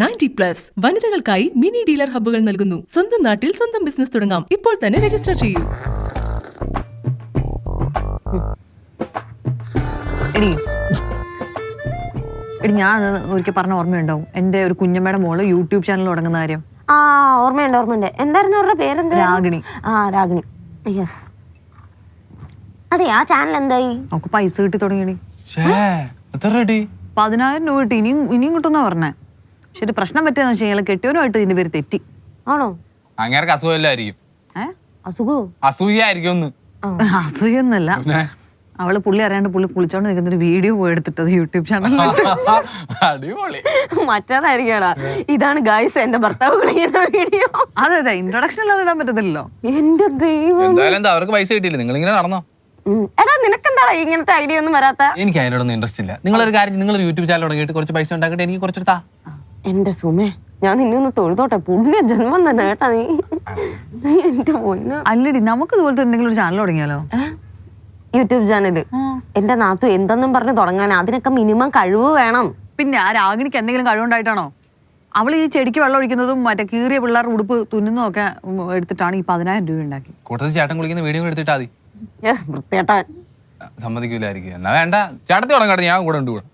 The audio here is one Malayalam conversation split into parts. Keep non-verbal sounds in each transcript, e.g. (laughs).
നയന്റി പ്ലസ് വനിതകൾക്കായി മിനി ഡീലർ ഹബ്ബുകൾ നൽകുന്നു. സ്വന്തം നാട്ടിൽ സ്വന്തം ബിസിനസ് തുടങ്ങാം. ഇപ്പോൾ തന്നെ രജിസ്റ്റർ ചെയ്യൂ. എടി എടി ഞാൻ അത് ഒരിക്കൽ പറഞ്ഞ ഓർമ്മയുണ്ടാവും. എന്റെ ഒരു കുഞ്ഞമ്മയുടെ മോൾ യൂട്യൂബ് ചാനൽ തുടങ്ങുന്ന കാര്യം. ആ ഓർമ്മയുണ്ട് ഓർമ്മയുണ്ട്. എന്തായിരുന്നു അവരുടെ പേരെന്ത്? രാഗിണി. ആ രാഗിണി. അയ്യോ. അതെ ആ ചാനൽ എന്തായി? നമുക്ക് പൈസ കിട്ടി തുടങ്ങിയടി. ഷേ എത്ര കിട്ടി? പതിനായിരം രൂപ കിട്ടി. ഇനിയും ഇനിയും കിട്ടുമെന്നാ പറഞ്ഞേ. പക്ഷെ ഒരു പ്രശ്നം പറ്റിയെന്ന് വെച്ച് കഴിഞ്ഞാൽ കെട്ടിയവനുമായിട്ട് ഇതിന്റെ പേര് തെറ്റി. ആണോ? അങ്ങേർക്ക് അസുഖമില്ലായിരിക്കും. ഏ? അസുഖോ? അസൂയായിരിക്കും ഒന്ന്. അസൂയൊന്നല്ല അവൾ പുള്ളി അറിയാണ്ട് പുള്ളി കുളിച്ചോണ്ട് നിൽക്കുന്ന ഒരു വീഡിയോ പോയി എടുത്തിട്ടത് യൂട്യൂബ് ചാനലിൽ അടിപൊളി. മറ്റേതായിരിക്കടാ. ഇതാണ് ഗായ്സ് എന്റെ ഭർത്താവ് കളിക്കുന്ന വീഡിയോ. അതെ അതെ. ഇൻട്രൊഡക്ഷൻ അല്ലാതെ ഇടാൻ പറ്റത്തില്ലല്ലോ. എന്റെ ദൈവം എന്തായാലും എന്താ അവർക്ക് പൈസ കിട്ടിയില്ല? നിങ്ങൾ ഇങ്ങനെ നടന്നോ? ഉം. എടാ നിനക്കെന്താടാ ഇങ്ങനത്തെ ഐഡിയ ഒന്നും വരാത്ത? എനിക്ക് അതിനോടൊന്നും ഇൻട്രസ്റ്റ് ഇല്ല. നിങ്ങളൊരു കാര്യം നിങ്ങൾ യൂട്യൂബ് ചാനൽ തുടങ്ങിയിട്ട് കുറച്ച് പൈസ ഉണ്ടാക്കിയിട്ട് എനിക്ക് കുറച്ചെടുത്താ. എന്റെ സുമേ ഞാൻ നിന്നെ ഒന്ന് തൊഴുതോട്ടെ? പുണ്യ ജന്മം തന്നെ കേട്ടാ നീ. നീ എന്റെ പൊന്നു. അല്ലടി നമുക്ക് ഇതുപോലത്തെ എന്തെങ്കിലും ഒരു ചാനൽ തുടങ്ങിയാലോ? YouTube channel. എന്റെ നാത്തു എന്തെന്നും പറഞ്ഞ് തുടങ്ങാൻ അതിനൊക്കെ മിനിമം കഴിവ് വേണം. പിന്നെ ആ രാഗിണിക്ക് എന്തെങ്കിലും കഴിവുണ്ടായിട്ടാണോ? അവൾ ഈ ചെടിക്ക് വെള്ളം ഒഴിക്കുന്നതും മറ്റേ കീറിയ പിള്ളേരുടെ ഉടുപ്പ് തുന്നുന്നതും ഒക്കെ എടുത്തിട്ടാണ് ഈ പതിനായിരം രൂപ ഉണ്ടാക്കി. കൂടുതൽ ചേട്ടൻ കുളിക്കുന്ന വീഡിയോ എടുത്തിട്ടാ മതി. ഏ, വൃത്തികെട്ടവൻ സമ്മതിക്കൂലായിരിക്കും. എന്നാ വേണ്ട ചേട്ടത്തി തുടങ്ങട്ടെ ഞാൻ കൂടെ ഉണ്ട് കൂടെ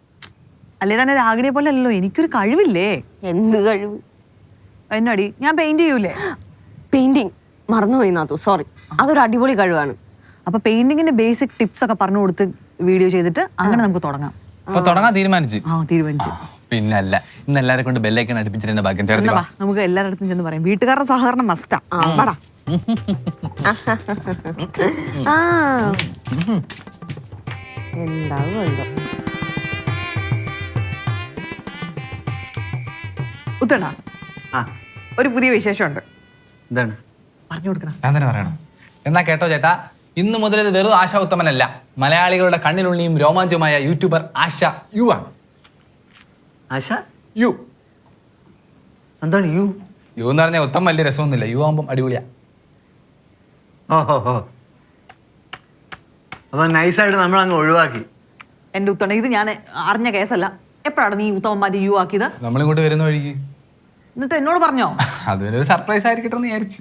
അല്ലേ? തന്നെ രാഗിണിയെ പോലെ അല്ലല്ലോ. എനിക്കൊരു കഴിവില്ലേ? എന്ത് കഴിവ്? എന്നടി ഞാൻ പെയിന്റ് ചെയ്യൂലേ? പെയിന്റിങ് മറന്നുപോയി നാത്തു. സോറി അതൊരു അടിപൊളി കഴിവാണ്. അപ്പൊ പെയിന്റിങ്ങിന്റെ ബേസിക് ടിപ്സ് ഒക്കെ പറഞ്ഞു കൊടുത്ത് വീഡിയോ ചെയ്തിട്ട് അങ്ങനെ നമുക്ക് തുടങ്ങാം. അപ്പൊ തുടങ്ങാൻ തീരുമാനിച്ചു. ആ തീരുമാനിച്ചു. പിന്നല്ല. ഇന്ന് എല്ലാരെ കൊണ്ട് ബെല്ലൈക്കൺ അടുപ്പിച്ചിട്ട് എന്റെ ഭാഗ്യം എന്നാ. വാ, നമുക്ക് എല്ലാവരുടെ അടുത്തും ചെന്ന് പറയാം. വീട്ടുകാരുടെ സഹകരണം മസ്റ്റാ പാടാ ആ. എന്താവും എന്തോ ഉത്തണ ഒരു പുതിയ വിശേഷമുണ്ട്. എന്താണ്? പറഞ്ഞു കൊടുക്കണം. ഞാൻ തന്നെ പറയണം. എന്നാ കേട്ടോ ചേട്ടാ ഇന്ന് മുതൽ ഇത് വെറും ആശ ഉത്തമനല്ല. മലയാളികളുടെ കണ്ണിലുള്ളിയും രോമാഞ്ചവുമായ യൂട്യൂബർ ആശ യു ആണ്. ആശ യു. എന്താണ് യു? യു എന്ന് പറഞ്ഞാൽ ഉത്തമ വലിയ രസമൊന്നുമില്ല. യു ആകുമ്പം അടിപൊളിയാ. ഓഹോ ഹോ അപ്പൊ നൈസായിട്ട് നമ്മൾ അങ്ങ് ഒഴിവാക്കി. എന്റെ ഉത്തണ ഇത് ഞാൻ അറിഞ്ഞ കേസല്ല. എപ്പോഴാണ് നീ ഉത്തമന്മാര് യു ആക്കിയത്? നമ്മളിങ്ങോട്ട് വരുന്ന വഴിക്ക്. എന്നിട്ട് എന്നോട് പറഞ്ഞോ? അതൊരു സർപ്രൈസ് ആയിരിക്കട്ടെ എന്ന് വിചാരിച്ചു.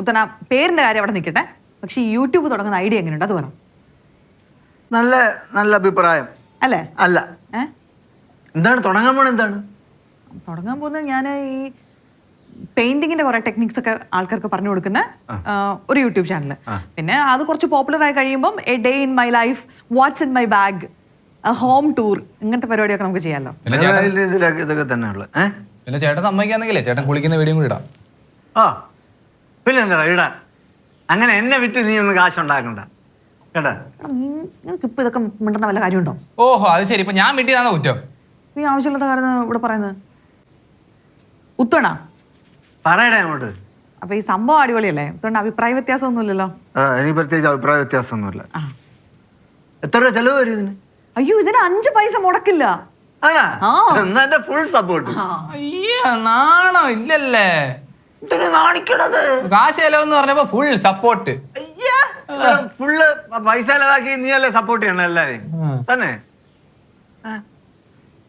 ഉത്തന പേരിന്റെ കാര്യം അവിടെ നിൽക്കട്ടെ. പക്ഷെ ഈ യൂട്യൂബ് തുടങ്ങുന്ന ഐഡിയ എങ്ങനെയുണ്ട്? അത് പറ. നല്ല നല്ല അഭിപ്രായം. അല്ലേ? അല്ല. ഏ? എന്താണ്? തുടങ്ങാൻ പോണ എന്താണ്? തുടങ്ങാൻ പോകുന്നത് ഞാൻ ഈ പെയിന്റിങ്ങിന്റെ കുറെ ടെക്നിക്സ് ഒക്കെ ആൾക്കാർക്ക് പറഞ്ഞു കൊടുക്കുന്ന ഒരു യൂട്യൂബ് ചാനൽ പിന്നെ അത് കുറച്ച് പോപ്പുലർ ആയി കഴിയുമ്പം a day in my life what's in my bag home tour ഇങ്ങനത്തെ പരിപാടിയൊക്കെ നമുക്ക് ചെയ്യാമല്ലോ ഇതൊക്കെ തന്നെയുള്ളൂ. പിന്നെ ചേട്ടൻ സമ്മതിക്കാന്നെങ്കിലേ ചേട്ടൻ കുളിക്കുന്ന വീഡിയോ കൂടി ഇടാം. ആ പിന്നെ എന്താ ഇടാൻ? അങ്ങനെ എന്നെ വിട്ട് നീ ഒന്ന് കാശ് ഉണ്ടാക്കണ്ട കേട്ടാ ഇപ്പൊ ഇതൊക്കെ മിണ്ടണ വല്ല കാര്യമുണ്ടോ? ഓഹോ അത് ശരി. ഇപ്പൊ ഞാൻ വീട്ടിൽ കുറ്റം? നീ ആവശ്യമില്ലാത്ത കാര്യം ഇവിടെ പറയുന്നത്. ഉത്തണ പറയടേ അങ്ങോട്ട്. അപ്പൊ ഈ സംഭവം അടിപൊളിയല്ലേ? ഉത്തണ അഭിപ്രായ ആ, എനിക്ക് പ്രത്യേകിച്ച് അഭിപ്രായ വ്യത്യാസമൊന്നുമില്ല. എത്ര രൂപ ചെലവ് വരും ഇതിന്? അയ്യോ ഇതിന് അഞ്ച് പൈസ മുടക്കില്ല. ആണാ. എന്നാ എന്റെ ഫുൾ സപ്പോർട്ട് അയ്യ നാണോ? ഇല്ലല്ലേ. എന്തിനു കാണിക്കണത് കാശ് ചെലവെന്ന് പറഞ്ഞപ്പോ ഫുൾ സപ്പോർട്ട് ഫുള്ള് പൈസ ചെലവാക്കി നീ അല്ലേ സപ്പോർട്ട് ചെയ്യണം എല്ലാരെയും തന്നെ.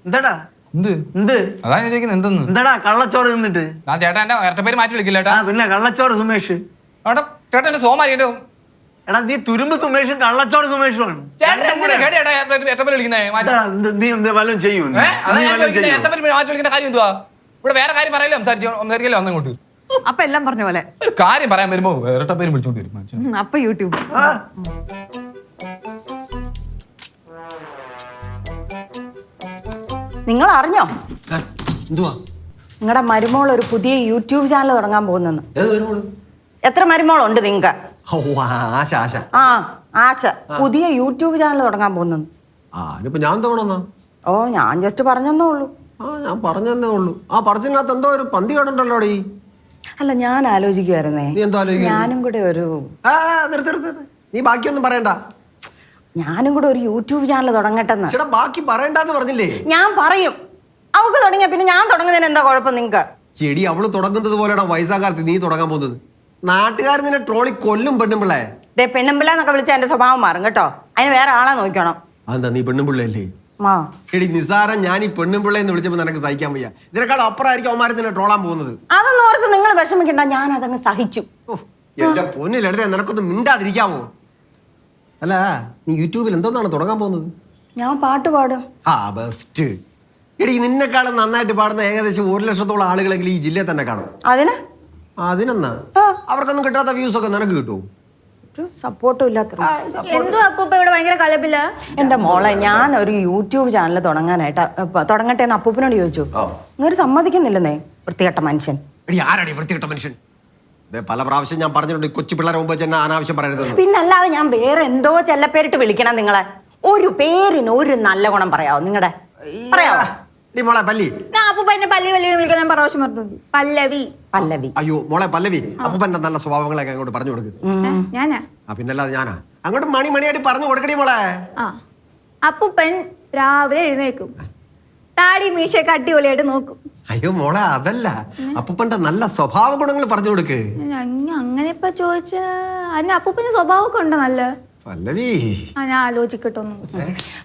എന്താടാ? എന്ത്? എന്ത്? അതാ ചോദിക്കുന്നത് എന്തെന്ന്? എന്താടാ കള്ളച്ചോറ് തിന്നിട്ട്? ഞാൻ ചേട്ടാ എന്റെ ഇരട്ടപ്പേര് മാറ്റി വിളിക്കില്ല ചേട്ടാ. പിന്നെ കള്ളച്ചോറ് സുമേഷ്. ചേട്ടാ ചേട്ടൻ എന്റെ സോമാരി എടാ നീ തുരുമ്പ് സുമേഷും കള്ളച്ചോട് സുമേഷുമാണ്. നീ വല്ലതും ചെയ്യൂ ഇവിടെ വേറെ കാര്യം പറയല്ലോ സംസാരിച്ചു സംസാരിക്കല്ലോ അങ്ങോട്ട് അപ്പൊ എല്ലാം പറഞ്ഞ പോലെ. ഒരു കാര്യം പറയാൻ വരുമ്പോ ഇരട്ടപ്പേര് വിളിച്ചോണ്ട് വരും. അപ്പൊ യൂട്യൂബ്. നിങ്ങൾ അറിഞ്ഞോ എന്തുവാ? നിങ്ങളുടെ മരുമോൾ ഒരു പുതിയ യൂട്യൂബ് ചാനൽ തുടങ്ങാൻ പോകുന്നെന്ന്. എത്ര മരുമോളുണ്ട് നിങ്ങൾക്ക് ആശ ആശ. ആ ആശ പുതിയ യൂട്യൂബ് ചാനൽ തുടങ്ങാൻ പോകുന്നു ആ ഇനിയിപ്പോ ഞാൻ തോന്നണോ ഓ ഞാൻ ജസ്റ്റ് പറഞ്ഞെന്നേ ഉള്ളൂ. ആ ഞാൻ പറഞ്ഞെന്നേ ഉള്ളൂ. ആ പറഞ്ഞതിനകത്ത് എന്തോ ഒരു പന്തി കടുണ്ടല്ലോ ഈ അല്ല ഞാൻ ആലോചിക്കുമായിരുന്നേ നീ എന്തോ ആലോചിക്കുവായിരുന്നു? ഞാനും കൂടെ ഒരു ആ ആ, നിർത്ത് നിർത്ത് നിർത്ത്. നീ ബാക്കിയൊന്നും പറയണ്ട. ഞാനും കൂടെ ഒരു യൂട്യൂബ് ചാനൽ തുടങ്ങട്ടെന്ന്. ചേട്ടാ ബാക്കി പറയണ്ടെന്ന് പറഞ്ഞില്ലേ? ഞാൻ പറയും. അവക്ക് തുടങ്ങിയ പിന്നെ ഞാൻ തുടങ്ങുന്നതിന് എന്താ കുഴപ്പം നിങ്ങക്ക്? ചെടി അവൾ തുടങ്ങുന്നത് പോലെയാണ് വയസ്സാകാലത്ത് നീ തുടങ്ങാൻ പോകുന്നത്. നാട്ടുകാർ നിന്നെ ട്രോളി കൊല്ലും പെണ്ണുമ്പിള്ളേ. ദേ പെണ്ണുമ്പിള്ള എന്നൊക്കെ വിളിച്ച എന്റെ സ്വഭാവം മാറും കേട്ടോ. അതിന് വേറെ ആളെ നോക്കണം. അതെന്താ നീ പെണ്ണുമ്പിള്ളേ പിള്ളയല്ലേ ആ എടി നിസാരം ഞാൻ ഈ പെണ്ണുമ്പിള്ള എന്ന് വിളിച്ചപ്പോ നിനക്ക് സഹിക്കാൻ വയ്യ. ഇതിനേക്കാൾ അപ്പുറമായിരിക്കും അവന്മാരെ നിന്നെ ട്രോളാൻ പോകുന്നത്. അതൊന്നും ഓർത്ത് നിങ്ങൾ വിഷമിക്കണ്ട ഞാൻ അതങ്ങ് സഹിച്ചു. ഓ, എന്റെ പൊന്നിലെടുത്തേ നിനക്കൊന്ന് മിണ്ടാതിരിക്കാവോ? അല്ല നീ യൂട്യൂബിൽ എന്തോന്നാണ് തുടങ്ങാൻ പോകുന്നത്? ഞാൻ പാട്ട് പാടും. ആ ബെസ്റ്റ് എടി നിന്നെക്കാളും നന്നായിട്ട് പാടുന്ന ഏകദേശം ഒരു ലക്ഷത്തോളം ആളുകളെങ്കിലും ഈ ജില്ലയിൽ തന്നെ കാണും. അതിന്? അതിനെന്നാ? അവർക്കൊന്നും കിട്ടാത്ത വ്യൂസ് ഒക്കെ നിനക്ക് കിട്ടും ഒരു സപ്പോർട്ടും ഇല്ലാത്ത എന്തോ അപ്പൂപ്പ ഇവിടെ ഭയങ്കര കലപ്പില്ല എന്റെ മോളെ ഞാൻ ഒരു യൂട്യൂബ് ചാനൽ തുടങ്ങാനായിട്ട് ഇപ്പൊ തുടങ്ങട്ടെ എന്ന് അപ്പൂപ്പനോട് ചോദിച്ചു. നിങ്ങൾ സമ്മതിക്കുന്നില്ലെന്നേ വൃത്തികെട്ട മനുഷ്യൻ. എടി ആരാടി വൃത്തികെട്ട മനുഷ്യൻ? ദേ, പല പ്രാവശ്യം ഞാൻ പറഞ്ഞിട്ടുണ്ട് ഈ കൊച്ചു പിള്ളേരെ മുമ്പ് ചെന്നെ അനാവശ്യം പറയരുതെന്ന്. പിന്നല്ലാതെ ഞാൻ വേറെ എന്തോ ചെല്ല പേരിട്ട് വിളിക്കണം നിങ്ങളെ. ഒരു പേരിന് ഒരു നല്ല ഗുണം പറയാവോ നിങ്ങളുടെ പറയാവോ? നീ മോളെ പല്ലി. ഞാൻ അപ്പൂപ്പ എന്നെ പല്ലി പല്ലി വിളിക്കാൻ ഞാൻ പ്രാവശ്യം പറഞ്ഞിട്ടുണ്ട്. പല്ലവി. പല്ലവി. അയ്യോ മോളെ പല്ലവി. അപ്പൂപ്പന്റെ നല്ല സ്വഭാവങ്ങളൊക്കെ അങ്ങോട്ട് പറഞ്ഞു കൊടുക്ക്. ഞാനാ? ആ പിന്നല്ലാതെ ഞാനാ? അങ്ങോട്ട് മണി മണിയായിട്ട് പറഞ്ഞു കൊടുക്കണേ മോളെ. ആ. അപ്പൂപ്പൻ രാവിലെ എഴുന്നേക്കും താടി മീശയൊക്കെ അടിപൊളിയായിട്ട് നോക്കും. അയ്യോ മോളെ അതല്ല. അപ്പൂപ്പന്റെ നല്ല സ്വഭാവ ഗുണങ്ങൾ പറഞ്ഞു കൊടുക്ക്. അങ്ങ- അങ്ങനെ ഇപ്പൊ ചോദിച്ച അതിന് അപ്പൂപ്പന് സ്വഭാവമൊക്കെ ഉണ്ടോ നല്ല? പല്ലവി. ആ ഞാൻ ആലോചിക്കട്ടൊന്നും.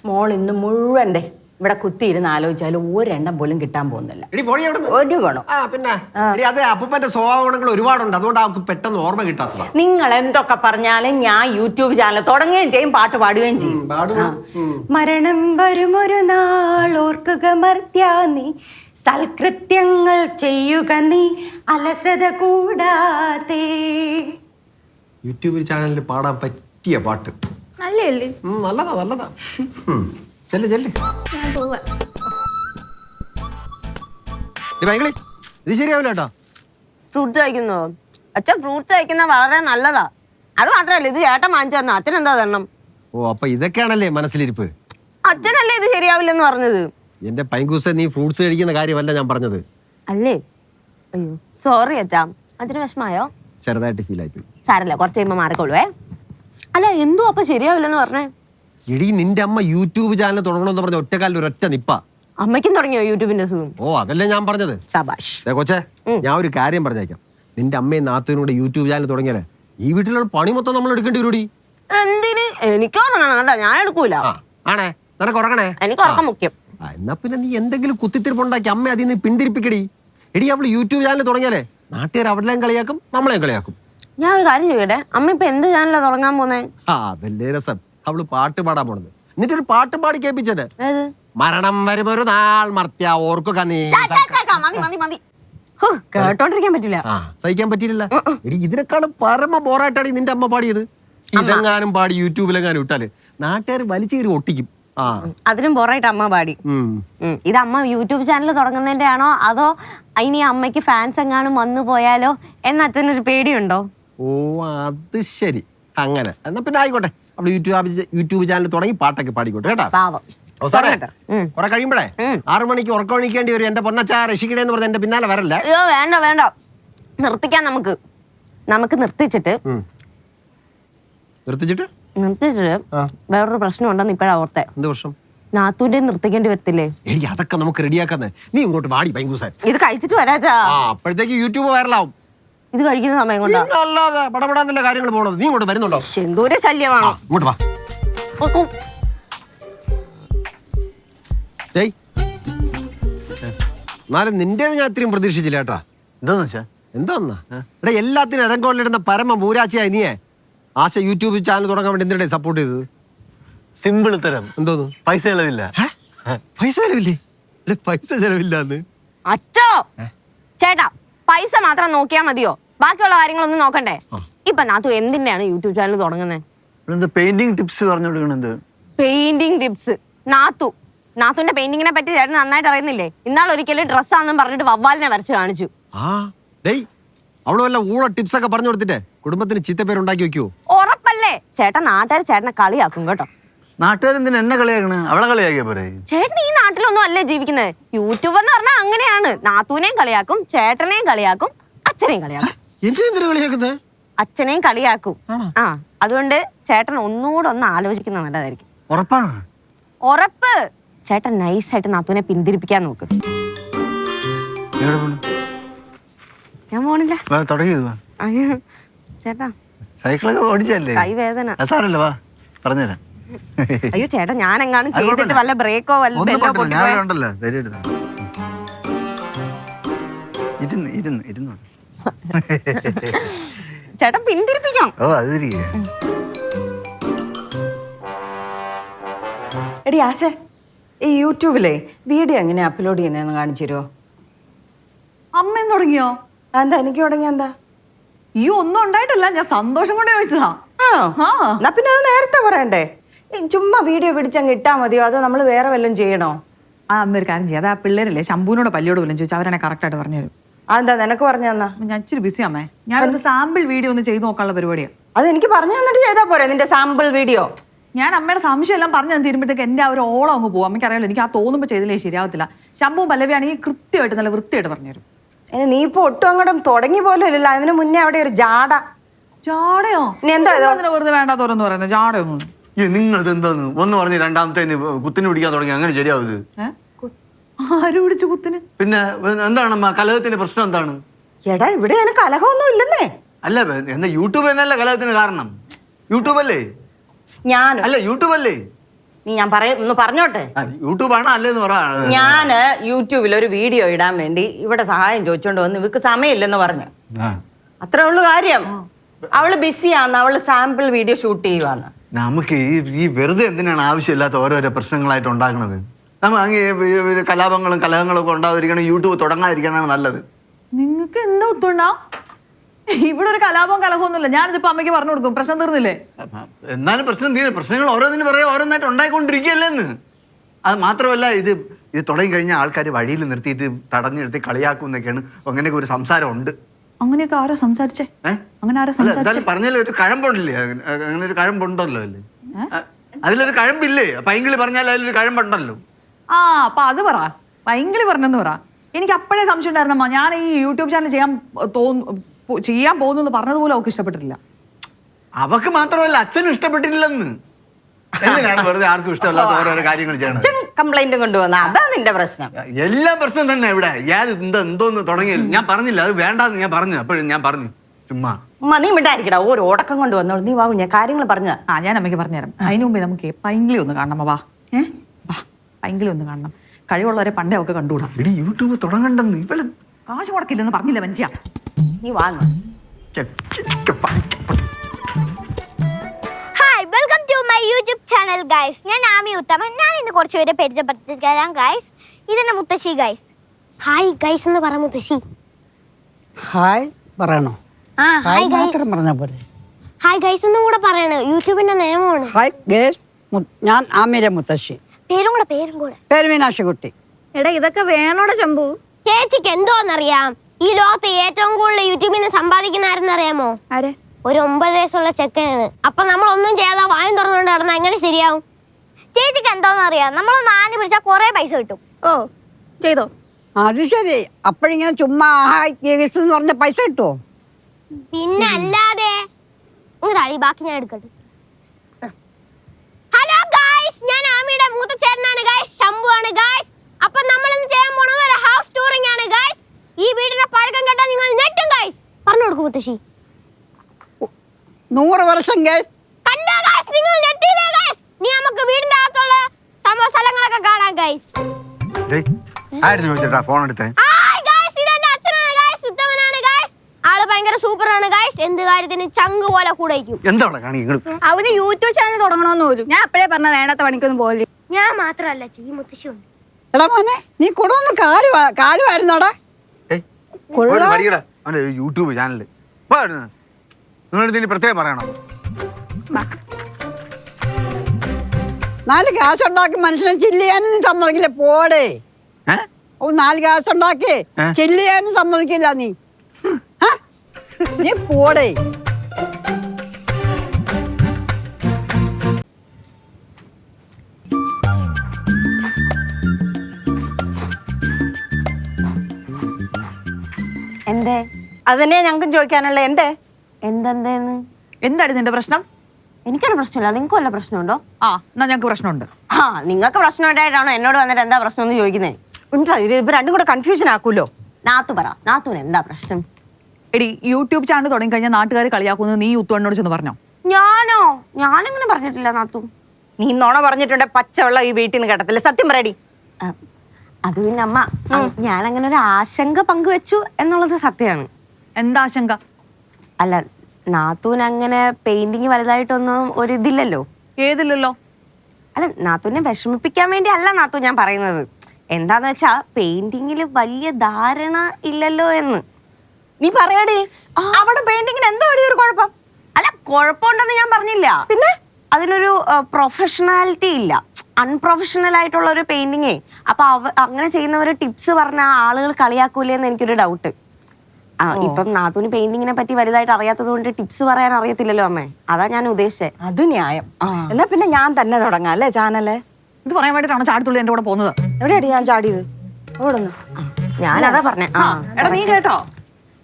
മോൾ ഇന്ന് മുഴുവൻ ഇവിടെ കുത്തിയിരുന്ന് ആലോചിച്ചാലും ഒരെണ്ണം പോലും കിട്ടാൻ പോകുന്നില്ല. എടി പോടി അവിടുന്ന് ഒരു ഗുണം. ആ പിന്നെ. എടി അതെ അപ്പൂപ്പന്റെ സ്വഭാവ ഗുണങ്ങൾ ഒരുപാടുണ്ട്. അതുകൊണ്ട് അവർക്ക് പെട്ടെന്ന് ഓർമ്മ കിട്ടാത്തതാ. നിങ്ങൾ എന്തൊക്കെ പറഞ്ഞാലും ഞാൻ യൂട്യൂബ് ചാനൽ തുടങ്ങുകയും ചെയ്യും പാട്ട് പാടുകയും ചെയ്യും. മരണം വരുമൊരു നാൾ ഓർക്കുക മർത്യാ നീ. സൽകൃത്യങ്ങൾ ചെയ്യുക നീ അലസത കൂടാതെ. യൂട്യൂബ് ചാനലിൽ പാടാൻ പറ്റിയ പാട്ട്. നല്ലല്ലേ നല്ലതാ നല്ലതാ. ഉം. ചെല്ല് ചെല്ല്. ഞാൻ പോവാ. ഇത് ശരിയാവില്ല കേട്ടോ. ഫ്രൂട്ട്സ് കഴിക്കുന്നോ? അച്ഛൻ ഫ്രൂട്ട്സ് കഴിക്കുന്നത് വളരെ നല്ലതാ. അത് മാത്രമല്ല ഇത് ചേട്ടൻ വാങ്ങിച്ചു തന്ന. അച്ഛൻ എന്താ തരണം? ഓ അപ്പൊ ഇതൊക്കെയാണല്ലേ മനസ്സിലിരിപ്പ്? അച്ഛനല്ലേ ഇത് ശരിയാവില്ലെന്ന് പറഞ്ഞത്? എന്റെ പൈങ്കൂസ നീ ഫ്രൂട്ട്സ് കഴിക്കുന്ന കാര്യമല്ല ഞാൻ പറഞ്ഞത്. അല്ലേ? അയ്യോ സോറി അച്ഛാ. അതിന് വിഷമായോ? ചെറുതായിട്ട് ഫീൽ ആയിപ്പോയി സാരല്ല കുറച്ച് കഴിയുമ്പോ മാറിക്കോളുവേ. അല്ല എന്തോ അപ്പൊ ശരിയാവില്ലെന്ന് പറഞ്ഞേ? എടി നിന്റെ അമ്മ യൂട്യൂബ് ചാനൽ തുടങ്ങണമെന്ന് പറഞ്ഞ ഒറ്റക്കാലിൽ ഒരൊറ്റ നിപ്പ. അമ്മയ്ക്കും തുടങ്ങിയോ യൂട്യൂബിന്റെ സുഖം ഓ അതല്ലേ ഞാൻ പറഞ്ഞത്. സബാഷ് ദേ കൊച്ചേ ഞാൻ ഒരു കാര്യം പറഞ്ഞേക്കാം. നിന്റെ അമ്മയും നാത്തുവിനും കൂടെ യൂട്യൂബ് ചാനൽ തുടങ്ങിയാലേ ഈ വീട്ടിലുള്ള പണി മൊത്തം നമ്മൾ എടുക്കേണ്ടി വരുടി എന്തിന്? എനിക്ക് ഉറങ്ങണം കേട്ടോ ഞാൻ എടുക്കൂല. ആ ആണേ നിനക്ക് ഉറങ്ങണേ? എനിക്ക് ഉറക്കം മുഖ്യം. ആ, എന്നാ പിന്നെ നീ എന്തെങ്കിലും കുത്തിത്തിരിപ്പുണ്ടാക്കി അമ്മ അതിൽ നിന്ന് പിന്തിരിപ്പിക്കടി. എടി അവൾ യൂട്യൂബ് ചാനൽ തുടങ്ങിയാലേ നാട്ടുകാർ അവളെയും കളിയാക്കും നമ്മളെയും കളിയാക്കും. ഞാൻ ഒരു കാര്യം ചോദിക്കട്ടെ അമ്മ ഇപ്പൊ എന്ത് ചാനലാ തുടങ്ങാൻ പോന്നെ? ആ അതല്ലേ രസം. അവൾ പാട്ട് പാടാൻ പോണത്. എന്നിട്ടൊരു പാട്ട് പാടി കേൾപ്പിച്ചത്. മരണം മരണം ഒരു നാൾ മർത്യ ഓർക്കുക നീ. മതി മതി മതി. കേട്ടോണ്ടിരിക്കാൻ പറ്റില്ല ആ സഹിക്കാൻ പറ്റിയില്ല. എടി ഇതിനേക്കാളും പരമ ബോറായിട്ടാണ് നിന്റെ അമ്മ പാടിയത്. ഇതെങ്ങാനും പാടി യൂട്യൂബിലെങ്ങാനും ഇട്ടാൽ നാട്ടുകാർ വലിച്ചേരി ഒട്ടിക്കും. അതിനും ബോറായിട്ട് അമ്മ പാടി. ഇത് അമ്മ യൂട്യൂബ് ചാനൽ തുടങ്ങുന്നതിന്റെ ആണോ അതോ ഇനി അമ്മയ്ക്ക് ഫാൻസ് എങ്ങാനും വന്നു പോയാലോ? എന്ന് അച്ഛനൊരു പേടിയുണ്ടോ? ഓ അത് ശരി. അങ്ങനെ. എന്നാ പിന്നെ ആയിക്കോട്ടെ. അവൾ യൂട്യൂബ് യൂട്യൂബ് ചാനൽ തുടങ്ങി പാട്ടൊക്കെ പാടിക്കോട്ടെ കേട്ടോ? പാവം. അവസാനം. കുറെ കഴിയുമ്പോഴേ ആറു മണിക്ക് ഉറക്കമണിക്കേണ്ടി വരും. എന്റെ പൊന്നച്ചാ രക്ഷിക്കണേ എന്ന് പറഞ്ഞ എന്റെ പിന്നാലെ വരല്ല. അയ്യോ വേണ്ട വേണ്ട. നിർത്തിക്കാം നമുക്ക്. നമുക്ക് നിർത്തിച്ചിട്ട്. നിർത്തിച്ചിട്ട്? നിർത്തിച്ചിട്ട് വേറൊരു പ്രശ്നം ഉണ്ടെന്ന് ഇപ്പഴാ ഓർത്തെ. എന്ത് പ്രശ്നം? നാത്തൂന്റെ നിർത്തിക്കേണ്ടി വരത്തില്ലേ? എടി അതൊക്കെ നമുക്ക് റെഡിയാക്കാന്നേ നീ ഇങ്ങോട്ട് വാടി ഭയങ്കൂസാൻ ഇത് കഴിച്ചിട്ട് വരാച്ചാ അപ്പോഴത്തേക്ക് യൂട്യൂബ് വൈറലാവും ഇത് കഴിക്കുന്ന സമയം കൊണ്ടാ. അല്ലാതെ പടപടാന്നല്ല കാര്യങ്ങൾ പോണത്. നീ ഇങ്ങോട്ട് വരുന്നുണ്ടോ? എന്തോര ശല്യമാണോ? ഇങ്ങോട്ട് വാ. ഏയ്. എന്നാലും നിന്റേത് ഞാൻ ഇത്രയും പ്രതീക്ഷിച്ചില്ല കേട്ടാ. എന്താന്ന് വെച്ചാ? എന്തോന്നാ? എടാ എല്ലാത്തിനും ഇടങ്കോളിലിടുന്ന പരമ മൂരാച്ചിയായി നീയേ. ആശ യൂട്യൂബ് ചാനൽ തുടങ്ങാൻ വേണ്ടി എന്തിനാ സപ്പോർട്ട് ചെയ്തത്? സിമ്പിൾ തരം. എന്തോന്നു? പൈസ ചെലവില്ല. ഹേ? പൈസ ചെലവില്ലേ? എടാ, പൈസ ചെലവില്ലാന്ന്. അച്ചോ. ചേട്ടാ പൈസ മാത്രം നോക്കിയാ മതിയോ? ബാക്കിയുള്ള കാര്യങ്ങളൊന്നും നോക്കണ്ടേ? ഇപ്പൊ നാത്തു എന്തിന്റെയാണ് യൂട്യൂബ് ചാനൽ തുടങ്ങുന്നത്? പെയിന്റിംഗ് ടിപ്സ് പറഞ്ഞു കൊടുക്കണത്? പെയിന്റിംഗ് ടിപ്സ് നാത്തു. നാത്തുവിന്റെ പെയിന്റിങ്ങിനെ പറ്റി ചേട്ടൻ നന്നായിട്ട് അറിയുന്നില്ലേ? ഇന്നാൾ ഒരിക്കലും ഡ്രസ്സാന്നും പറഞ്ഞിട്ട് വവ്വാലിനെ വരച്ച് കാണിച്ചു. അവൾ വല്ല ഊള ടിപ്സ് ഒക്കെ പറഞ്ഞു കൊടുത്തിട്ടേ? കുടുംബത്തിന് ചീത്തപ്പേരുണ്ടാക്കി വെക്കുവോ? ഉറപ്പല്ലേ? ചേട്ടൻ നാട്ടുകാർ ചേട്ടനെ കളിയാക്കും കേട്ടോ. നാട്ടുകാരെന്തിനാ എന്നെ കളിയാക്കണ്? അവളെ കളിയാക്കിയ പോരെ? ചേട്ടൻ ഈ നാട്ടിലൊന്നും അല്ലേ ജീവിക്കുന്നത് യൂട്യൂബ് എന്ന് പറഞ്ഞാൽ അങ്ങനെയാണ്. നാത്തൂനെയും കളിയാക്കും ചേട്ടനെയും കളിയാക്കും അച്ഛനെയും കളിയാക്കും. എന്തിനാ കളിയാക്കുന്നത് അച്ഛനെയും കളിയാക്കും. ആ അതുകൊണ്ട് ചേട്ടൻ ഒന്നുകൂടെ ഒന്ന് ആലോചിക്കുന്നത് നല്ലതായിരിക്കും. ഉറപ്പാണ്. ഉറപ്പ്! ചേട്ടൻ നൈസായിട്ട് നാത്തൂനെ പിന്തിരിപ്പിക്കാൻ നോക്ക്. എവിടെ പോണു? ഞാൻ പോണില്ല. വാ തുടങ്ങിയത് വാ. അയ്യോ, ചേട്ടാ. സൈക്കിളൊക്കെ ഓടിച്ചല്ലേ കൈവേദന. വാ. പറഞ്ഞുതരാം. (laughs) അയ്യോ ചേട്ടാ ഞാൻ എങ്ങാനും ചെയ്തിട്ട് വല്ല ബ്രേക്കോ വല്ല ബെല്ലോ പൊട്ടിപ്പോയ ഇരുന്ന് ഇരുന്ന് ഇരുന്നു. (laughs) ചേട്ടൻ പിന്തിരിപ്പിക്കണം. ഓ അത് എടി ആശേ ഈ യൂട്യൂബിലെ വീഡിയോ എങ്ങനെ അപ്ലോഡ് ചെയ്യുന്നതെന്ന് കാണിച്ചു തരുമോ അമ്മയും തുടങ്ങിയോ? എന്താ എനിക്ക് തുടങ്ങിയ എന്താ? ഈ ഒന്നും ഉണ്ടായിട്ടല്ല ഞാൻ സന്തോഷം കൊണ്ട് ചോദിച്ചതാ. ആ. പിന്നെ അത് നേരത്തെ പറയണ്ടേ? ചുമ്മാ വീഡിയോ പിടിച്ചങ്ങ് ഇട്ടാ മതിയോ? അതോ നമ്മൾ വേറെ വല്ലതും ചെയ്യണോ? ആ അമ്മ ഒരു കാര്യം ചെയ്യാം. അത് ആ പിള്ളേരല്ലേ? ശംഭുവിനോട് പല്ലിയോട് പോലും ചോദിച്ചു അവരെന്നെ കറക്റ്റായിട്ട് പറഞ്ഞു തരും. അതെന്താ? നിനക്ക് പറഞ്ഞു തന്നാ? ഞാൻ ഇച്ചിരി ബിസി അമ്മേ. ഞാൻ ഒരു സാമ്പിൾ വീഡിയോ ഒന്ന് ചെയ്ത് നോക്കാനുള്ള പരിപാടിയാണ് അത് എനിക്ക് പറഞ്ഞു തന്നിട്ട് ചെയ്താ പോരെ നിന്റെ സാമ്പിൾ വീഡിയോ ഞാൻ അമ്മയുടെ സംശയം എല്ലാം പറഞ്ഞു തന്നെ തീരുമ്പോഴത്തേക്ക് എന്റെ ആ ഒരു ഓളം അങ്ങ് പോകും അമ്മയ്ക്ക് അറിയാലോ എനിക്ക് ആ തോന്നുമ്പോൾ ചെയ്തില്ലേ ശരിയാവത്തില്ല. ശംഭു പല്ലവിയാണെങ്കിൽ കൃത്യമായിട്ട് നല്ല വൃത്തിയായിട്ട് പറഞ്ഞുതരും ഇനി നീ ഇപ്പൊ ഒട്ടും അങ്ങോട്ടും തുടങ്ങി പോലും ഇല്ലല്ലോ. അതിന് മുന്നേ അവിടെ ഒരു ജാട. ജാടയോ? ഇനി എന്താ വെറുതെ വേണ്ടാത്തോരെന്ന് പറയുന്നത് ജാടയൊന്നും. നിങ്ങൾ ഇത് എന്താന്ന് ഒന്ന് പറഞ്ഞ് രണ്ടാമത്തെ കുത്തിന് പിടിക്കാൻ തുടങ്ങി അങ്ങനെ ശരിയാവുത്? ഏ? ആര് പിടിച്ചു കുത്തിന്? പിന്നെ എന്താണമ്മ കലഹത്തിന്റെ പ്രശ്നം എന്താണ്? എടാ ഇവിടെ അതിന് കലഹമൊന്നും ഇല്ലെന്നേ. അല്ല എന്താ യൂട്യൂബ് തന്നെയല്ല കലഹത്തിന് കാരണം? യൂട്യൂബ് അല്ലേ? ഞാൻ അല്ല യൂട്യൂബ് അല്ലേ? ഞാൻ പറയ ഒന്ന് പറഞ്ഞോട്ടെ? ആ, യൂട്യൂബ് ആണോ അല്ലേന്ന് പറ. ഞാൻ യൂട്യൂബിൽ ഒരു വീഡിയോ ഇടാൻ വേണ്ടി ഇവിടെ സഹായം ചോദിച്ചോണ്ട് വന്ന് ഇവക്ക് സമയമില്ലെന്ന് പറഞ്ഞു. അത്രേ ഉള്ളു കാര്യം. അവൾ ബിസിയാന്ന് അവൾ സാമ്പിൾ വീഡിയോ ഷൂട്ട് ചെയ്യുവാന്ന്. നമുക്ക് ഈ ഈ വെറുതെ എന്തിനാണ് ആവശ്യമില്ലാത്ത ഓരോരോ പ്രശ്നങ്ങളായിട്ട് ഉണ്ടാക്കുന്നത്? നമ്മൾ അങ്ങ് കലാപങ്ങളും കലഹങ്ങളും ഒക്കെ ഉണ്ടാവുന്ന യൂട്യൂബ് തുടങ്ങാതിരിക്കണമാണ് നല്ലത്. നിങ്ങൾക്ക് എന്താ ഒത്തുണ്ടാ ഇവിടെ ഒരു കലാപവും കലഹമൊന്നുമില്ല ഞാനിതിപ്പോ അമ്മയ്ക്ക് പറഞ്ഞു കൊടുക്കും. പ്രശ്നം തീർന്നില്ലേ? എന്നാലും പ്രശ്നം തീരെ. പ്രശ്നങ്ങൾ ഓരോന്നിനും പറയാം ഓരോന്നായിട്ട് ഉണ്ടായിക്കൊണ്ടിരിക്കുകയല്ലെന്ന്. അത് മാത്രമല്ല ഇത് ഇത് തുടങ്ങി കഴിഞ്ഞാൽ ആൾക്കാർ വഴിയിൽ നിർത്തിയിട്ട് തടഞ്ഞെടുത്ത് കളിയാക്കും എന്നൊക്കെയാണ് അങ്ങനെയൊക്കെ ഒരു സംസാരം ഉണ്ട് അങ്ങനെയൊക്കെ ആരാ സംസാരിച്ചേ? അങ്ങനെ ആരാ സംസാരിച്ചേ? പറഞ്ഞല്ലോ ഒരു കഴമ്പുണ്ടല്ലേ? അങ്ങനെ ഒരു കഴമ്പുണ്ടല്ലോ അല്ലേ അതിലൊരു കഴമ്പില്ലേ? പൈങ്കിളി പറഞ്ഞാൽ അതിലൊരു കഴമ്പുണ്ടല്ലോ. ആ അപ്പൊ അത് പറ. പൈങ്കിളി പറഞ്ഞെന്ന് പറ. എനിക്ക് അപ്പോഴേ സംശയം ഉണ്ടായിരുന്നമ്മ. ഞാൻ ഈ യൂട്യൂബ് ചാനൽ ചെയ്യാൻ തോന്നു ചെയ്യാൻ പോകുന്നു പറഞ്ഞതുപോലും അവൾക്ക് ഇഷ്ടപ്പെട്ടിട്ടില്ല. അവക്ക് മാത്രമല്ല അച്ഛനും ഇഷ്ടപ്പെട്ടില്ലെന്ന് എന്തിനാണ് വെറുതെ ആർക്കും ഇഷ്ടമല്ലാത്ത ഓരോരോ കാര്യങ്ങൾ ചെയ്യണം കംപ്ലൈന്റ് കൊണ്ടുവന്ന. അതാണ് നിന്റെ പ്രശ്നം. എല്ലാ പ്രശ്നം തന്നെ ഇവിടെ. ഏത് എന്താ എന്തോന്ന് തുടങ്ങിയത് ഞാൻ പറഞ്ഞില്ല. അത് വേണ്ടാന്ന് ഞാൻ പറഞ്ഞു. അപ്പോഴും ഞാൻ പറഞ്ഞു. ചുമ്മാ. ഉമ്മ, നീ മിണ്ടായിരിക്കടാ. ഒരു ഓടക്കം കൊണ്ട് വന്നോളൂ. നീ വാങ്ങും ഞാൻ കാര്യങ്ങൾ പറഞ്ഞ ആ ഞാൻ അമ്മയ്ക്ക് പറഞ്ഞുതരാം. അതിനു മുമ്പേ നമുക്ക് പൈങ്കിളി ഒന്ന് കാണണം വാ. ഏ? വാ പൈങ്കിളി ഒന്ന് കാണണം. കഴിവുള്ളവരെ പണ്ടേ ഒക്കെ കണ്ടുകൂടാ. എടി യൂട്യൂബ് തുടങ്ങണ്ടെന്ന് ഇവൾ കാശ് മുടക്കില്ലെന്ന് പറഞ്ഞില്ല മനുഷ്യ? നീ വാങ്ങ മൈ യൂട്യൂബ് ചാനൽ ഗൈസ് ഞാൻ ആമി ഉത്തമൻ. ഞാൻ ഇന്ന് കുറച്ച് പേരെ പരിചയപ്പെടുത്തി തരാം ഗൈസ് ഇതെന്നെ മുത്തശ്ശി ഗൈസ് ഹായ് ഗൈസ് എന്ന് പറ മുത്തശ്ശി. ഹായ് പറയണോ? ആ ഹായ് ഹായ് ഗൈസ് മാത്രം പറഞ്ഞാൽ പോരെ. ഹായ് ഗൈസ് എന്നും കൂടെ പറയണ. യൂട്യൂബിന്റെ നിയമമാണ്. ഹായ് ഗേസ് ഞാൻ ആമിയുടെ മുത്തശ്ശി. പേരും കൂടെ പേരും കൂടെ. പേര് മീനാക്ഷിക്കുട്ടി. എടാ ഇതൊക്കെ വേണോടെ ചമ്പു ചേച്ചിക്ക് എന്തോന്നറിയാം? ഈ ലോകത്ത് ഏറ്റവും കൂടുതൽ യൂട്യൂബിൽ നിന്ന് സമ്പാദിക്കുന്ന ആരെന്നറിയാമോ ആരെ? ഒരു ഒമ്പത് വയസ്സുള്ള ചെക്കനാണ്. അപ്പൊ നമ്മൾ ഒന്നും ചെയ്യാതെ വായും തുറന്നുകൊണ്ട് നടന്നാൽ എങ്ങനെ ശരിയാവും? ചേച്ചിക്ക് എന്തോന്നറിയാം നമ്മൾ നാല് പിടിച്ചാൽ കുറെ പൈസ കിട്ടും. ഓ ചെയ്തോ? അത് ശരി. അപ്പോഴിങ്ങനെ ചുമ്മാ ഗേസ് എന്ന് പറഞ്ഞ പൈസ കിട്ടുമോ പിന്നെ അല്ലാതെ ഇങ്ങ് താഴി ബാക്കി ഞാൻ എടുക്കട്ടെ. ഹലോ ഗായ്സ് ഞാൻ ആമിയുടെ മൂത്ത ചേട്ടനാണ് ഗായ്സ് ശംഭു ആണ് ഗായ്സ് അപ്പൊ നമ്മൾ ഇന്ന് ചെയ്യാൻ പോണത് ഒരു ഹൗസ് ടൂറിംഗ് ആണ് ഗായ്സ് ഈ വീടിന്റെ പഴക്കം കേട്ടാൽ നിങ്ങൾ ഞെട്ടും ഗായ്സ് പറഞ്ഞു കൊടുക്കും മുത്തശ്ശി. നൂറ് വർഷം ഗൈസ് കണ്ടോ ഗൈസ് നിങ്ങൾ നെറ്റിലേ ഗൈസ് നീ നമുക്ക് വീടിന്റെ അകത്തുള്ള സംഭവ സ്ഥലങ്ങളൊക്കെ കാണാം ഗായ്സ് ആയിരുന്നു ചോദിച്ചിട്ടാ ഫോൺ എടുത്തേ? ഹായ് ഗൈസ് ഇത് എന്റെ അച്ഛനാണ് ഗൈസ് ഉത്തമനാണ് ഗൈസ് ആൾ ഭയങ്കര സൂപ്പർ ആണ് ഗൈസ് എന്ത് കാര്യത്തിന് ചങ്ക് പോലെ കൂടെ വയ്ക്കും എന്താ അവിടെ കാണി ഇങ്ങൾ? അവന് യൂട്യൂബ് ചാനൽ തുടങ്ങണമെന്ന് പോലും. ഞാൻ അപ്പോഴേ പറഞ്ഞ വേണ്ടാത്ത പണിക്കൊന്നും പോലും ഞാൻ മാത്രമല്ല ഈ മുത്തശ്ശിയുണ്ട്. എടാ മോനെ നീ കൊടുവന്ന് കാൽ വാ- കാൽ വാരുന്നോടാ. ഏയ്, ഒരു പഠിക്കടാ അവന്റെ യൂട്യൂബ് ചാനൽ നിങ്ങളെടുത്ത് ഇനി പ്രത്യേകം പറയണം. നാല് കാശ് ഉണ്ടാക്കി മനുഷ്യനെ ചില്ലിയാനും നീ സമ്മതിക്കില്ല പോടേ. ഓ നാല് കാശ് ഉണ്ടാക്കി ചില്ലിയാനും സമ്മതിക്കില്ല നീ. നീ പോടേ. എന്തേ? അതന്നെ ഞങ്ങൾക്കും ചോദിക്കാനുള്ള എന്തേ? എന്തെന്തേന്ന്? എന്താണ് നിന്റെ പ്രശ്നം? എനിക്കൊരു പ്രശ്നമില്ല. നിങ്ങൾക്ക് വല്ല പ്രശ്നമുണ്ടോ? ആ എന്നാ ഞങ്ങൾക്ക് പ്രശ്നമുണ്ട്. ആ നിങ്ങൾക്ക് പ്രശ്നമായിട്ടാണോ എന്നോട് വന്നിട്ട് എന്താ പ്രശ്നം എന്ന് ചോദിക്കുന്നത് ഉണ്ടാ? ഇത് ഇവ രണ്ടും കൂടെ കൺഫ്യൂഷൻ ആക്കൂലോ നാത്തു പറ. നാത്തുവിന് എന്താ പ്രശ്നം? എടി യൂട്യൂബ് ചാനൽ തുടങ്ങി കഴിഞ്ഞാൽ നാട്ടുകാർ കളിയാക്കുന്നത് നീ ഉത്തുവണ്ണോട് ചെന്ന് പറഞ്ഞോ? ഞാനോ? ഞാനങ്ങനെ പറഞ്ഞിട്ടില്ല നാത്തു. നീ നോണ പറഞ്ഞിട്ടുണ്ട് പച്ചവെള്ളം ഈ വീട്ടിൽ നിന്ന് കേട്ടത്തില്ല. സത്യം പറയടി. അത് പിന്നെ അമ്മ ഞാൻ അങ്ങനെ ഒരു ആശങ്ക പങ്കുവെച്ചു എന്നുള്ളത് സത്യമാണ്. എന്താ ആശങ്ക? അല്ല നാത്തൂൻ അങ്ങനെ പെയിന്റിങ് വലുതായിട്ടൊന്നും ഒരു ഇതില്ലല്ലോ. ഏതില്ലല്ലോ? അല്ല നാത്തൂനെ വിഷമിപ്പിക്കാൻ വേണ്ടി അല്ല നാത്തൂ ഞാൻ പറയുന്നത്. എന്താന്ന് വെച്ചാ പെയിന്റിങ്ങിൽ വലിയ ധാരണ ഇല്ലല്ലോ എന്ന്. നീ പറയടി. അവിടെ പെയിന്റിങ്ങിന് എന്തോ ഒരു കുഴപ്പം. അല്ല കുഴപ്പമുണ്ടെന്ന് ഞാൻ പറഞ്ഞില്ല. പിന്നെ? അതിനൊരു പ്രൊഫഷണാലിറ്റി ഇല്ല. അൺപ്രൊഫഷണൽ ആയിട്ടുള്ള ഒരു പെയിന്റിങ്ങേ അപ്പൊ അങ്ങനെ ചെയ്യുന്നവര് ടിപ്സ് പറഞ്ഞ ആളുകൾ കളിയാക്കൂലേന്ന് എനിക്കൊരു ഡൗട്ട് ആ ഇപ്പം നാത്തൂന് പെയിന്റിങ്ങിനെ പറ്റി വലുതായിട്ട് അറിയാത്തത് കൊണ്ട് ടിപ്സ് പറയാൻ അറിയത്തില്ലല്ലോ അമ്മേ. അതാ ഞാൻ ഉദ്ദേശിച്ചത് അത് ന്യായം. എന്നാ പിന്നെ ഞാൻ തന്നെ തുടങ്ങാം അല്ലേ ചാനൽ? ഇത് പറയാൻ വേണ്ടിട്ടാണ് ചാടിത്തുള്ളി എന്റെ കൂടെ പോകുന്നത്? എവിടെയാണ് ഞാൻ ചാടിയത്? ഓടുന്നു. ഞാനതാ പറഞ്ഞേ. ആ എടാ നീ കേട്ടോ.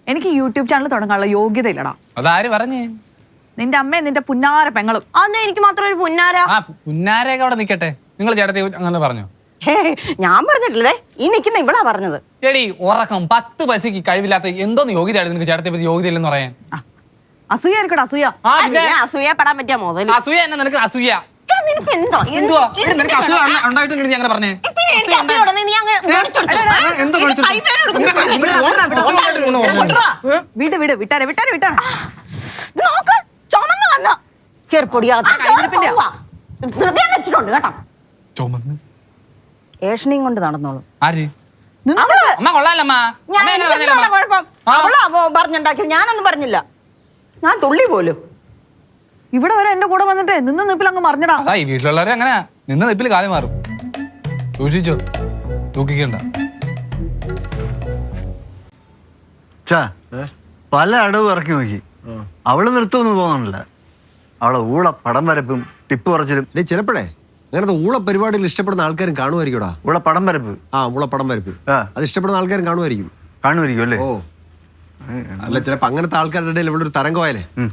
എനിക്ക് യൂട്യൂബ് ചാനൽ തുടങ്ങാനുള്ള യോഗ്യത ഇല്ലടാ അതാര് പറഞ്ഞേ? നിന്റെ അമ്മയും നിന്റെ പുന്നാര പെങ്ങളും. അന്ന് എനിക്ക് മാത്രം ഒരു പുന്നാര. ആ പുന്നാരൊക്കെ അവിടെ നിക്കട്ടെ. നിങ്ങൾ ചേട്ടത്തി അങ്ങനെ പറഞ്ഞു. ഞാൻ പറഞ്ഞിട്ടില്ലേ? ഈ നിൽക്കുന്ന ഇവളാ പറഞ്ഞത്. എടി ഉറക്കം. പത്ത് പൈസക്ക് കഴിവില്ലാത്ത എന്തോന്ന് യോഗ്യതയായിരുന്നു നിനക്ക് ചേട്ടത്തെ പറ്റി യോഗ്യത ഇല്ലെന്ന് പറയാൻ അസൂയ ഇരിക്കട്ടെ അസൂയ. ആ പിന്നെ? അസൂയപ്പെടാൻ പറ്റിയ അസൂയ എന്നെ നിനക്ക് അസൂയ? നിനക്ക് എന്തോ? എന്തുവാ? എടി, നിനക്ക് അസൂയ ഉണ്ടാ- ഉണ്ടായിട്ടുണ്ട് നീ അങ്ങനെ പറഞ്ഞേ. പിന്നെ എനിക്ക് അസൂയ ഉണ്ടെന്ന് നീ അങ്ങ് മേടിച്ച് കൊടുത്തോ. എന്തോ എടുക്കുന്നു. ഇവിടെ. വീട് വീട് വിട്ടാരെ വിട്ടാരെ വിട്ടാരെ. ഇത് നോക്ക് ചുമന്ന് വന്നു. വെച്ചിട്ടുണ്ട് കേട്ടോ. ചുമന്ന്? ഏഷണിയും കൊണ്ട് നടന്നോളും. ആര്? അവൾ അമ്മ കൊള്ളാലമ്മ. ഞാൻ? കുഴപ്പം. അവളാ പറഞ്ഞുണ്ടാക്കിയത് ഞാനൊന്നും പറഞ്ഞില്ല. ഞാൻ തുള്ളി പോലും. ഇവിടെ വരെ എന്റെ കൂടെ വന്നിട്ട് നിന്ന് നിപ്പിൽ അങ്ങ് മറിഞ്ഞടാ. അതാ ഈ വീട്ടിലുള്ളവരെ അങ്ങനെ നിന്ന് നിപ്പിൽ കാലം മാറും. സൂക്ഷിച്ചോ. തൂക്കിക്കണ്ട. പല അടവ് ഇറക്കി നോക്കി. അവൾ നിർത്തുമെന്ന് തോന്നണില്ല. അവളെ ഊള പടം വരപ്പും ടിപ്പ് പറച്ചിലും ചിലപ്പോഴേ. അങ്ങനത്തെ ഊള പരിപാടികൾ ഇഷ്ടപ്പെടുന്ന ആൾക്കാരും കാണുമായിരിക്കുംടാ. ഊള പടം വരപ്പ്. ആ ഊള പടം വരപ്പ്. ആ. അത് ഇഷ്ടപ്പെടുന്ന ആൾക്കാരും കാണുമായിരിക്കും. കാണുമായിരിക്കും അല്ലേ? ഓ. അല്ല ചിലപ്പോ അങ്ങനത്തെ ആൾക്കാരുടെ ഇടയിൽ ഇവിടെ ഒരു തരംഗമായാലേ.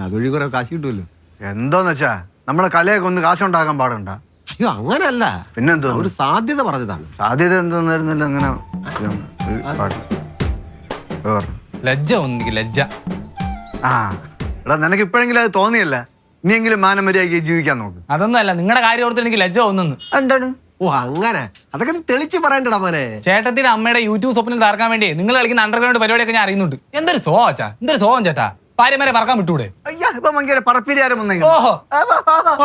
അതൊഴി കുറെ കാശ് കിട്ടുമല്ലോ. എന്തോന്ന് വെച്ചാ നമ്മളെ കലയൊക്കെ ഒന്ന് കാശുണ്ടാക്കാൻ പാടുണ്ട? അയ്യോ അങ്ങനല്ല. പിന്നെന്തോ ഒരു സാധ്യത പറഞ്ഞതാണ്. സാധ്യത എന്തോന്നായിരുന്നില്ല അങ്ങനെ. ലജ്ജ ഒന്നിക്ക് ലജ്ജ. ആ. എടാ നിനക്ക് ഇപ്പോഴെങ്കിലും അത് തോന്നിയല്ല? ഇനിയെങ്കിലും മാനമര്യാദയ്ക്ക് ജീവിക്കാൻ നോക്ക്. അതൊന്നും അല്ല നിങ്ങളുടെ കാര്യം ഓർത്ത് എനിക്ക് ലജ്ജ ഒന്നെന്ന് എന്താണ്? ഓ അങ്ങനെ. അതൊക്കെ നീ തെളിച്ച് പറയണ്ടടാ മോനെ. ചേട്ടത്തിന്റെ അമ്മയുടെ യൂട്യൂബ് സ്വപ്നം തകർക്കാൻ വേണ്ടി നിങ്ങൾ കളിക്കുന്ന അണ്ടർഗ്രൗണ്ട് പരിപാടിയൊക്കെ ഞാൻ അറിയുന്നുണ്ട്. എന്തൊരു സോ അച്ഛാ? എന്തൊരു സോഹം ചേട്ടാ? ഭാര്യമാരെ പറക്കാൻ വിട്ടൂടെ? അയ്യാ ഇപ്പൊ ഭയങ്കര പറപ്പിരിയാരം വന്നെങ്കിൽ ഓഹോ.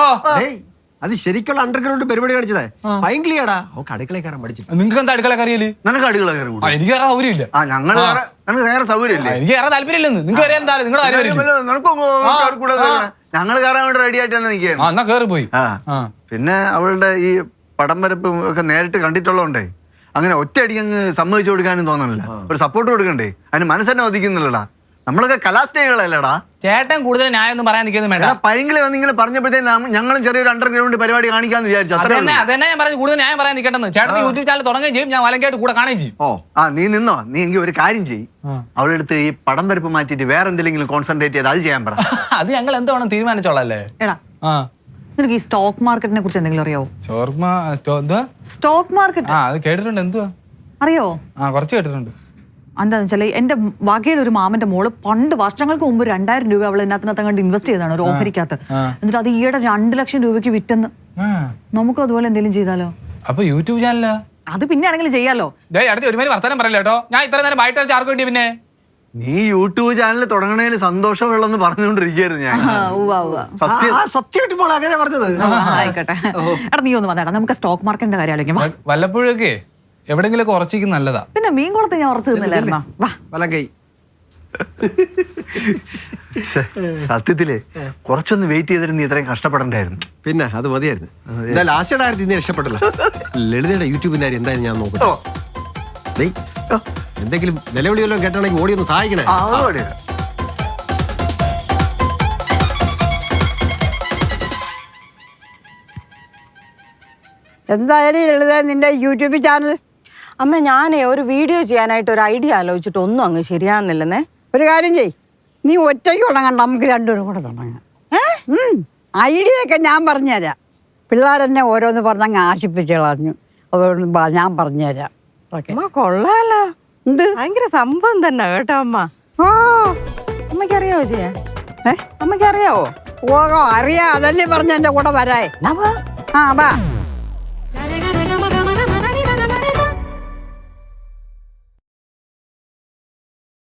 ഓ. ഏയ് അത് ശരിക്കുള്ള അണ്ടർഗ്രൗണ്ട് പരിപാടി കാണിച്ചതേ. ഭയങ്കരയാടാ അവക്ക് കയറാൻ പഠിച്ചു. നിങ്ങൾക്ക് എന്താ അടുക്കള കറിയിൽ? നിനക്ക് അടുക്കള കയറി കൂടി. എനിക്ക് കയറാൻ സൗകര്യമില്ല. ആ ഞങ്ങൾ വേറെ നിനക്ക് വേറെ സൗകര്യമില്ലേ? എനിക്ക് കയറാൻ താല്പര്യമില്ലെന്ന്. നിങ്ങൾക്ക് അറിയാൻ എന്താ നിങ്ങളുടെ കാര്യം നിനക്കും കൂടെ ആ. ഞങ്ങൾ കയറാൻ വേണ്ടി റെഡി ആയിട്ട് തന്നെ നിൽക്കുകയാണ്. എന്നാ കേറി പോയി ആ. ആ. പിന്നെ അവളുടെ ഈ പടം വരപ്പും ഒക്കെ നേരിട്ട് കണ്ടിട്ടുള്ളതുകൊണ്ടേ അങ്ങനെ ഒറ്റയടിക്ക് അങ്ങ് സമ്മതിച്ചു കൊടുക്കാനും തോന്നണില്ല. ഒരു സപ്പോർട്ട് കൊടുക്കണ്ടേ? അതിന് മനസ്സെന്നെ ഒതുക്കുന്നില്ലടാ നമ്മളൊക്കെ കലാസ്നേഹികളല്ലേടാ. ചേട്ടൻ കൂടുതൽ ന്യായം ഒന്നും പറയാൻ നിൽക്കുന്നു വേണ്ട. പൈങ്കിളി വന്ന് ഇങ്ങനെ പറഞ്ഞപ്പോഴത്തേക്കും ഞങ്ങളും ചെറിയൊരു അണ്ടർഗ്രൗണ്ട് പരിപാടി കാണിക്കാന്ന് വിചാരിച്ചു. അത്ര അതന്നെ. അതന്നെ ഞാൻ പറഞ്ഞു കൂടുതൽ ന്യായം പറയാൻ നിൽക്കട്ടെന്ന്. ചേട്ടൻ യൂട്യൂബ് ചാനൽ തുടങ്ങുകയും ചെയ്യും. ഞാൻ വലങ്കായിട്ട് കൂടെ കാണുകയും ചെയ്യും. ഓ ആ നീ നിന്നോ? നീ എങ്കിൽ ഒരു കാര്യം ചെയ്യ്. അടുത്ത് ഈ പടം വരപ്പ് മാറ്റിയിട്ട് വേറെ എന്തെങ്കിലും കോൺസെൻട്രേറ്റ് ചെയ്ത് അത് ചെയ്യാൻ പറ. (laughs) അത് ഞങ്ങൾ എന്ത് വേണം തീരുമാനിച്ചോളല്ലേ? എടാ ആ. നിനക്ക് ഈ സ്റ്റോക്ക് മാർക്കറ്റിനെ കുറിച്ച് എന്തെങ്കിലും അറിയാവോ? സ്റ്റോക്ക് മാർക്കറ്റ് ആ അത് കേട്ടിട്ടുണ്ട്. എന്തുവാ? അറിയോ ആ കുറച്ച് കേട്ടിട്ടുണ്ട്. എന്താന്ന് വെച്ചാൽ എന്റെ വകയിൽ ഒരു മാമന്റെ മോൾ പണ്ട് വർഷങ്ങൾക്ക് മുമ്പ് രണ്ടായിരം രൂപ അവൾ ഇതിനകത്തിനകത്ത് കണ്ട് ഇൻവെസ്റ്റ് ചെയ്തതാണ് ഒരു ഓഹരിക്കകത്ത്. എന്നിട്ട് അത് ഈയിടെ രണ്ട് ലക്ഷം രൂപയ്ക്ക് വിറ്റെന്ന്. നമുക്ക് നമുക്കും അതുപോലെ എന്തെങ്കിലും ചെയ്താലോ? അപ്പൊ യൂട്യൂബ് ചാനലാ? അത് പിന്നെ ആണെങ്കിലും ചെയ്യാലോ. ദേ അടുത്ത് ഒരുമാതിരി വർത്തമാനം പറയില്ല കേട്ടോ? ഞാൻ ഇത്ര നേരം അടിച്ച് വേണ്ടി പിന്നെ. നീ യൂട്യൂബ് ചാനൽ തുടങ്ങണതിന് സന്തോഷമുള്ളെന്ന് പറഞ്ഞുകൊണ്ടിരിക്കുകയായിരുന്നു ഞാൻ. സത്യമായിട്ട് മോളെ അങ്ങനെ പറഞ്ഞത്. ആയിക്കോട്ടെ. എടാ നീ ഒന്ന് വന്നേടാ നമുക്ക് സ്റ്റോക്ക് മാർക്കറ്റിന്റെ കാര്യം ആലോചിക്കാം. വല്ലപ്പോഴൊക്കെ എവിടെങ്കിലൊക്കെ ഉറച്ചേക്ക് നല്ലതാ. പിന്നെ മീൻ കുളത്ത് ഞാൻ ഉറച്ചു നിന്നില്ലായിരുന്നോ വാ. വലങ്കൈ. സത്യത്തിൽ കുറച്ചൊന്ന് വെയിറ്റ് ചെയ്തിരുന്നു നീ ഇത്രയും കഷ്ടപ്പെടണ്ടായിരുന്നു. പിന്നെ അത് മതിയായിരുന്നു. എന്തായാലും ആശയുടെ കാര്യത്തിൽ ഇന്ന് രക്ഷപ്പെട്ടില്ല. ലളിതയുടെ യൂട്യൂബിന്റെ കാര്യം എന്തായാലും ഞാൻ നോക്കട്ടെ. എന്തെങ്കിലും നിലവിളി വല്ലതും കേട്ടാണെങ്കിൽ ഓടി ഒന്ന് സഹായിക്കണേ. എന്തായാലും ലളിത നിന്റെ യൂട്യൂബ് ചാനൽ അമ്മ ഞാനേ ഒരു വീഡിയോ ചെയ്യാനായിട്ട് ഒരു ഐഡിയ ആലോചിച്ചിട്ട് ഒന്നും അങ്ങ് ശരിയാകുന്നില്ലെന്നേ ഒരു കാര്യം ചെയ് നീ ഒറ്റയ്ക്ക് തുടങ്ങണ്ട നമുക്ക് രണ്ടുപേരും കൂടെ തുടങ്ങാം. ഐഡിയ ഒക്കെ ഞാൻ പറഞ്ഞുതരാം. പിള്ളേരെന്നെ ഓരോന്ന് പറഞ്ഞങ്ങ് ആശിപ്പിച്ച് കളഞ്ഞു അതുകൊണ്ട് ഞാൻ പറഞ്ഞുതരാം. ഓക്കെ. കൊള്ളാലോ. എന്ത്? ഭയങ്കര സംഭവം തന്നെ കേട്ടോ അമ്മ. ഓ. അമ്മയ്ക്ക് അറിയാവോ ചെയ്യാൻ ഏ? അമ്മയ്ക്ക് അറിയാവോ ഓ അറിയാം. അതല്ലേ പറഞ്ഞ എന്റെ കൂടെ വരാേ എന്നാ ആ വാ.